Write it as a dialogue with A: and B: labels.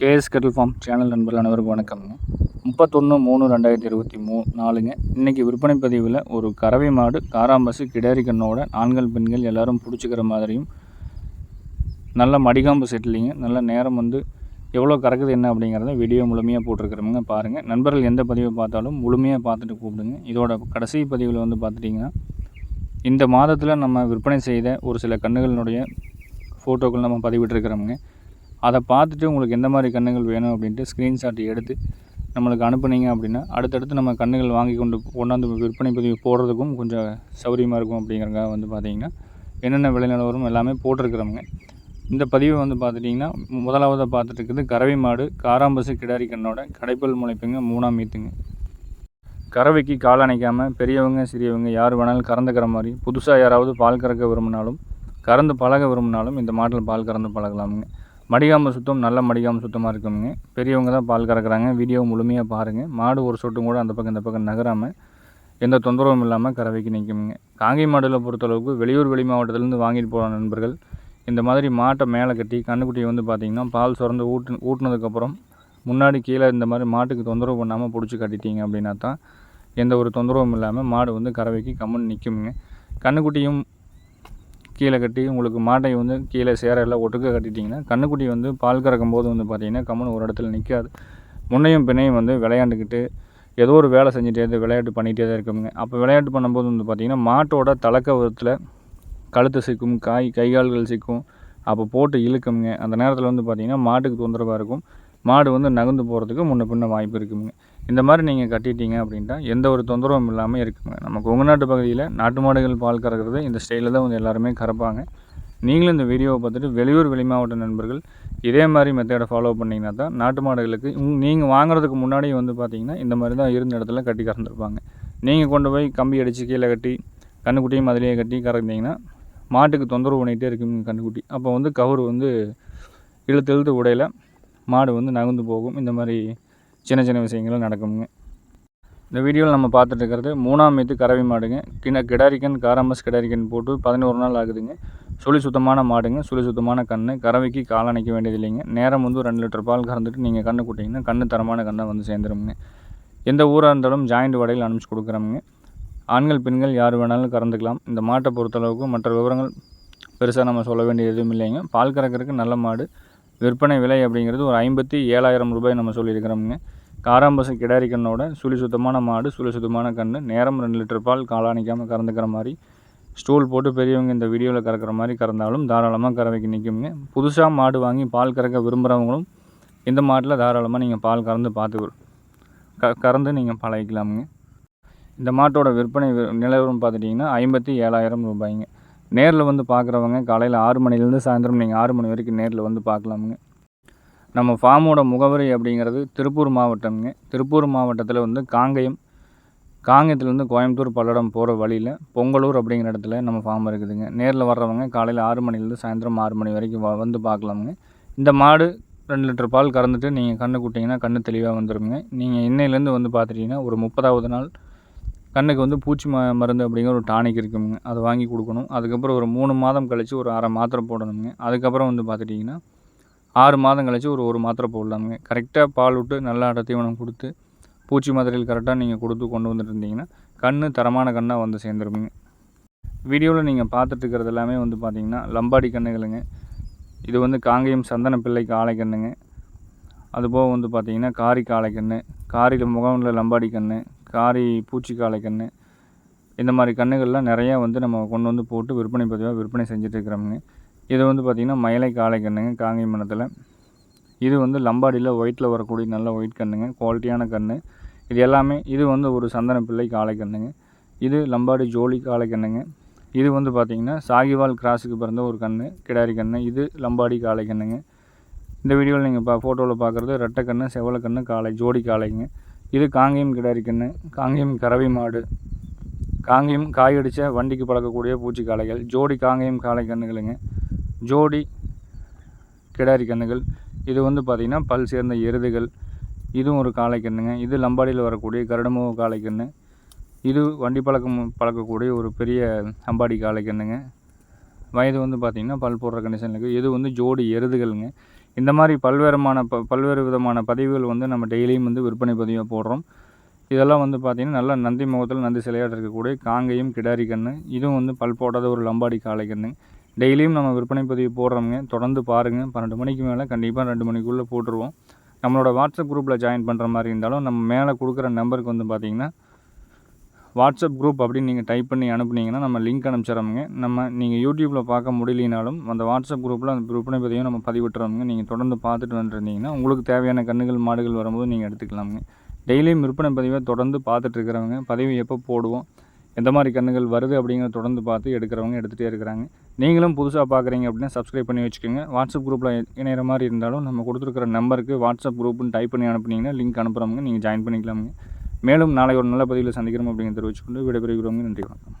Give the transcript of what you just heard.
A: KS Kettle form channel நண்பர்கள் அனைவருக்கும் வணக்கம்ங்க முப்பத்தொன்று மூணு ரெண்டாயிரத்தி இருபத்தி மூ நாலுங்க. இன்றைக்கி விற்பனை பதிவில் ஒரு கறவை மாடு காராம்பசு கிடாரி கண்ணோட ஆண்கள் பெண்கள் எல்லோரும் பிடிச்சிக்கிற மாதிரியும் நல்ல மடிகாம்பு செட்டிலிங்க நல்ல நேரம் வந்து எவ்வளோ கறக்குது என்ன அப்படிங்கிறத வீடியோ முழுமையாக போட்டிருக்கிறோமுங்க பாருங்கள் நண்பர்கள் எந்த பதிவை பார்த்தாலும் முழுமையாக பார்த்துட்டு கூப்பிடுங்க. இதோட கடைசி பதிவில் வந்து பார்த்துட்டிங்கன்னா இந்த மாதத்தில் நம்ம விற்பனை செய்த ஒரு சில கண்ணுகளினுடைய ஃபோட்டோக்கள் நம்ம பதிவிட்டிருக்கிறோமுங்க. அதை பார்த்துட்டு உங்களுக்கு எந்த மாதிரி கன்றுகள் வேணும் அப்படின்ட்டு ஸ்க்ரீன்ஷாட் எடுத்து நம்மளுக்கு அனுப்புனீங்க அப்படின்னா அடுத்தடுத்து நம்ம கன்றுகள் வாங்கி கொண்டு கொண்டாந்து விற்பனை பதிவு போடுறதுக்கும் கொஞ்சம் சௌகரியமாக இருக்கும் அப்படிங்கிறக்காக வந்து பார்த்திங்கன்னா என்னென்ன விலை நிலவரம் எல்லாமே போட்டிருக்கிறவங்க. இந்த பதிவை வந்து பார்த்துட்டிங்கன்னா முதலாவதாக பார்த்துட்டு இருக்குது கறவை மாடு காராம்பசு கிடாரி கண்ணோட கடைப்பல் முளைப்புங்க மூணாம் மீத்துங்க. கறவைக்கு கால் அணைக்காமல் பெரியவங்க சிறியவங்க யார் வேணாலும் கறந்துக்கிற மாதிரி புதுசாக யாராவது பால் கறக்க விரும்பினாலும் கறந்து பழக விரும்பினாலும் இந்த மாட்டில் பால் கறந்து பழகலாமுங்க. மடிகாமல் சுத்தம் நல்ல மடிகாமல் சுத்தமாக இருக்குங்க. பெரியவங்க தான் பால் கறக்குறாங்க. வீடியோ முழுமையாக பாருங்கள் மாடு ஒரு சொட்டும் கூட அந்த பக்கம் இந்த பக்கம் நகராமல் எந்த தொந்தரவும் இல்லாமல் கறவைக்கு நிற்குங்க காங்கை மாடுல பொறுத்தளவுக்கு வெளியூர் வெளி மாவட்டத்திலேருந்து வாங்கிட்டு போகிற நண்பர்கள் இந்த மாதிரி மாட்டை மேலே கட்டி கண்ணுக்குட்டியை வந்து பார்த்திங்கன்னா பால் சுரந்து ஊட்டு ஊட்டினதுக்கப்புறம் முன்னாடி கீழே இந்த மாதிரி மாட்டுக்கு தொந்தரவு பண்ணாமல் பிடிச்சி கட்டிட்டீங்க அப்படின்னா தான் எந்த ஒரு தொந்தரவும் இல்லாமல் மாடு வந்து கறவைக்கு கம்முன்னு நிற்குமுங்க கண்ணுக்குட்டியும் கீழே கட்டி உங்களுக்கு மாட்டை வந்து கீழே சேர எல்லாம் ஒட்டுக்க கட்டிட்டிங்கன்னா கண்ணுக்குட்டி வந்து பால் கறக்கும் போது வந்து பார்த்திங்கன்னா கம்முன்னு ஒரு இடத்துல நிற்காது முன்னையும் பின்னையும் வந்து விளையாண்டுக்கிட்டு ஏதோ ஒரு வேலை செஞ்சுட்டே விளையாட்டு பண்ணிகிட்டே தான் இருக்குங்க. அப்போ விளையாட்டு பண்ணும்போது வந்து பார்த்திங்கன்னா மாட்டோட தலைக்கவத்தில் கழுத்து சிக்கும் காய் கை கால்கள் சிக்கும். அப்போ போட்டு இழுக்குங்க. அந்த நேரத்தில் வந்து பார்த்திங்கன்னா மாட்டுக்கு தொந்தரவாக இருக்கும். மாடு வந்து நகர்ந்து போகிறதுக்கு முன்ன பின்ன வாய்ப்பு இருக்குங்க. இந்த மாதிரி நீங்கள் கட்டிட்டீங்க அப்படின்ட்டா எந்த ஒரு தொந்தரவும் இல்லாமல் இருக்குங்க. நம்ம கொங்கு நாட்டு பகுதியில் நாட்டு மாடுகள் பால் கறக்கிறது இந்த ஸ்டைலில் தான் வந்து எல்லாருமே கறப்பாங்க. நீங்களும் இந்த வீடியோவை பார்த்துட்டு வெளியூர் வெளி மாவட்ட நண்பர்கள் இதே மாதிரி மெத்தடை ஃபாலோ பண்ணிங்கன்னா தான் நாட்டு மாடுகளுக்கு நீங்கள் வாங்குறதுக்கு முன்னாடி வந்து பார்த்தீங்கன்னா இந்த மாதிரி தான் இருந்த இடத்துல கட்டி கறந்துருப்பாங்க. நீங்கள் கொண்டு போய் கம்பி அடித்து கீழே கட்டி கண்ணுக்குட்டியும் அதிலேயே கட்டி கறந்தீங்கன்னா மாட்டுக்கு தொந்தரவு பண்ணிகிட்டே இருக்குங்க கண்ணுக்குட்டி. அப்போ வந்து கவர் வந்து இழுத்து இழுத்து உடையில மாடு வந்து நகர்ந்து போகும். இந்த மாதிரி சின்ன சின்ன விஷயங்களும் நடக்குங்க இந்த வீடியோவில் நம்ம பார்த்துட்டு இருக்கிறது மூணாம் மீத்து கறவை மாடுங்க. கிண கிடாரிக்கன் காராமஸ் கிடாரிக்கன் போட்டு பதினோரு நாள் ஆகுதுங்க. சுழி சுத்தமான மாடுங்க. சுழி சுத்தமான கன்று கறவைக்கு கால் அணைக்க வேண்டியது இல்லைங்க. நேரம் வந்து ரெண்டு லிட்டர் பால் கறந்துட்டு நீங்கள் கன்று கூட்டிங்கன்னா கன்று தரமான கண்ணை வந்து சேர்ந்துருங்க எந்த ஊராக இருந்தாலும் ஜாயிண்ட் வடையில் அனுப்பிச்சி கொடுக்குறோமுங்க. ஆண்கள் பெண்கள் யார் வேணாலும் கறந்துக்கலாம். இந்த மாட்டை பொறுத்தளவுக்கு மற்ற விவரங்கள் பெருசாக நம்ம சொல்ல வேண்டியது எதுவும் இல்லைங்க. பால் கறக்கிறதுக்கு நல்ல மாடு. விற்பனை விலை அப்படிங்கிறது ஒரு ஐம்பத்தி ஏழாயிரம் ரூபாய் நம்ம சொல்லியிருக்கிறோமுங்க. காராம்பசு கிடாரி கண்ணோட சுழி சுத்தமான மாடு சுழி சுத்தமான கண் நேரம் ரெண்டு லிட்டர் பால் காலாணிக்காமல் கறந்துக்கிற மாதிரி. ஸ்டூல் போட்டு பெரியவங்க இந்த வீடியோவில் கறக்கிற மாதிரி கறந்தாலும் தாராளமாக கறவைக்கு நிற்குங்க புதுசாக மாடு வாங்கி பால் கறக்க விரும்புகிறவங்களும் இந்த மாட்டில் தாராளமாக நீங்கள் பால் கறந்து பார்த்து க கறந்து நீங்கள் பழகிக்கலாமுங்க. இந்த மாட்டோட விற்பனை நிலவரம் பார்த்துட்டிங்கன்னா ஐம்பத்தி ஏழாயிரம் ரூபாய்ங்க. நேரில் வந்து பார்க்குறவங்க காலையில் ஆறு மணிலேருந்து சாயந்தரம் நீங்கள் ஆறு மணி வரைக்கும் நேரில் வந்து பார்க்கலாமுங்க. நம்ம ஃபார்மோட முகவரி அப்படிங்கிறது திருப்பூர் மாவட்டம்ங்க. திருப்பூர் மாவட்டத்தில் வந்து காங்கயம் காங்கயத்துலேருந்து கோயம்புத்தூர் பல்லடம் போகிற வழியில் பொங்கலூர் அப்படிங்கிற இடத்துல நம்ம ஃபார்ம் இருக்குதுங்க. நேரில் வர்றவங்க காலையில் ஆறு மணிலேருந்து சாயந்தரம் ஆறு மணி வரைக்கும் வந்து பார்க்கலாமுங்க இந்த மாடு ரெண்டு லிட்டர் பால் கறந்துட்டு நீங்கள் கண்ணு கூட்டிங்கன்னா கண்ணு தெளிவாக வந்துடுங்க நீங்கள் இன்னையிலேருந்து வந்து பார்த்துட்டிங்கன்னா ஒரு முப்பதாவது நாள் கண்ணுக்கு வந்து பூச்சி ம மருந்து அப்படிங்கிற ஒரு டானிக் இருக்குங்க. அதை வாங்கி கொடுக்கணும். அதுக்கப்புறம் ஒரு மூணு மாதம் கழித்து ஒரு அரை மாத்திரை போடணுங்க. அதுக்கப்புறம் வந்து பார்த்துட்டிங்கன்னா ஆறு மாதம் கழிச்சு ஒரு ஒரு மாத்திரை போடலாமுங்க. கரெக்டாக பால் விட்டு நல்லா தீவனம் கொடுத்து பூச்சி மாத்திரைகள் கரெக்டாக நீங்கள் கொடுத்து கொண்டு வந்துட்டு இருந்தீங்கன்னா கண் தரமான கண்ணாக வந்து சேர்ந்துருக்குங்க வீடியோவில் நீங்கள் பார்த்துட்டு இருக்கிறது எல்லாமே வந்து பார்த்திங்கன்னா லம்பாடி கண்ணுகளுங்க. இது வந்து காங்கேயம் சந்தன பிள்ளைக்கு ஆலை கண்ணுங்க. அதுபோக வந்து பார்த்திங்கன்னா காரி காளை கன்று காரியில் முகமில் லம்பாடி கன்று காரி பூச்சி காளை கன்று இந்த மாதிரி கண்ணுகள்லாம் நிறையா வந்து நம்ம கொண்டு வந்து போட்டு விற்பனை பதிவாக விற்பனை செஞ்சுட்டு இருக்கிறோமுங்க இது வந்து பார்த்திங்கன்னா மயிலை காளை கண்ணுங்க காங்கை மனத்தில். இது வந்து லம்பாடியில் ஒயிட்டில் வரக்கூடிய நல்ல ஒயிட் கன்றுங்க குவாலிட்டியான கன்று இது எல்லாமே இது வந்து ஒரு சந்தன பிள்ளை காளை கண்ணுங்க. இது லம்பாடி ஜோலி காளை கண்ணுங்க. இது வந்து பார்த்திங்கன்னா சாகிவால் கிராஸுக்கு பிறந்த ஒரு கன்று கிடாரி கன்று இது லம்பாடி காளை கண்ணுங்க. இந்த வீடியோவில் நீங்கள் பா ஃபோட்டோவில் பார்க்குறது ரெட்டை கன்று செவலை கன்று காளை ஜோடி காளைங்க. இது காங்கேயம் கிடாரி கன்று காங்கேயம் கறவை மாடு. காங்கேயம் காயடித்த வண்டிக்கு பழக்கக்கூடிய பூச்சி காளைகள் ஜோடி காங்கேயம் காளை கன்றுகளுங்க ஜோடி கிடாரி கன்றுகள். இது வந்து பார்த்திங்கன்னா பல் சேர்ந்த எருதுகள். இதுவும் ஒரு காளை கன்றுங்க. இது லம்பாடியில் வரக்கூடிய கருடமுக காளை கன்று. இது வண்டி பழக்கம் பழக்கக்கூடிய ஒரு பெரிய அம்பாடி காளை கன்றுங்க. வயது வந்து பார்த்திங்கன்னா பல் போடுற கண்டிஷனில் இருக்குது இது வந்து ஜோடி எருதுகளுங்க. இந்த மாதிரி பல்வேறுமான ப பல்வேறு விதமான பதிவுகள் வந்து நம்ம டெய்லியும் வந்து விற்பனை பதிவாக போடுறோம். இதெல்லாம் வந்து பார்த்திங்கன்னா நல்லா நந்தி முகத்தில் நந்தி சிலையாட இருக்கக்கூடிய காங்கையும் கிடாரி கன்று. இதுவும் வந்து பல் போடாத ஒரு லம்பாடி காளை கன்று டெய்லியும் நம்ம விற்பனை பதிவு போடுறோமுங்க. தொடர்ந்து பாருங்கள் பன்னெண்டு மணிக்கு மேலே கண்டிப்பாக ரெண்டு மணிக்குள்ளே போட்டுருவோம். நம்மளோட வாட்ஸ்அப் குரூப்பில் ஜாயின் பண்ணுற மாதிரி இருந்தாலும் நம்ம மேலே கொடுக்குற நம்பருக்கு வந்து பார்த்திங்கன்னா வாட்ஸ்அப் குரூப் அப்படின்னு நீங்கள் டைப் பண்ணி அனுப்புனீங்கன்னா நம்ம லிங்க் அனுப்பிச்சிடறோமுங்க. நம்ம நீங்கள் யூடியூப்பில் பார்க்க முடியலனாலும் அந்த வாட்ஸ்அப் குரூப்பில் அந்த விற்பனை பதிவையும் நம்ம பதிவிட்டுறோமுங்க. நீங்கள் தொடர்ந்து பார்த்துட்டு வந்துருந்தீங்கன்னா உங்களுக்கு தேவையான கன்றுகள் மாடுகள் வரும்போது நீங்கள் எடுத்துக்கலாமுங்க. டெய்லியும் விற்பனை பதிவை தொடர்ந்து பார்த்துட்டு இருக்கிறவங்க பதிவு எப்போ போடுவோம் எந்த மாதிரி கன்றுகள் வருது அப்படிங்கிறத தொடர்ந்து பார்த்து எடுக்கிறவங்க எடுத்துகிட்டே இருக்கிறாங்க. நீங்களும் புதுசாக பார்க்குறீங்க அப்படின்னா சப்ஸ்கிரைப் பண்ணி வச்சுக்கோங்க. வாட்ஸ்அப் குரூப்பில் இணையிற மாதிரி இருந்தாலும் நம்ம கொடுத்துருக்குற நம்பருக்கு வாட்ஸ்அப் குரூப்னு டைப் பண்ணி அனுப்புனீங்கன்னா லிங்க் அனுப்புகிறவங்க நீங்கள் ஜாயின் பண்ணிக்கலாமுங்க. மேலும் நாளை ஒரு நல்ல பதிவில் சந்திக்கிறோம் அப்படிங்கிறத தெரிவிச்சுக்கொண்டு விடைபெறுகிறோங்க. நன்றி வணக்கம்.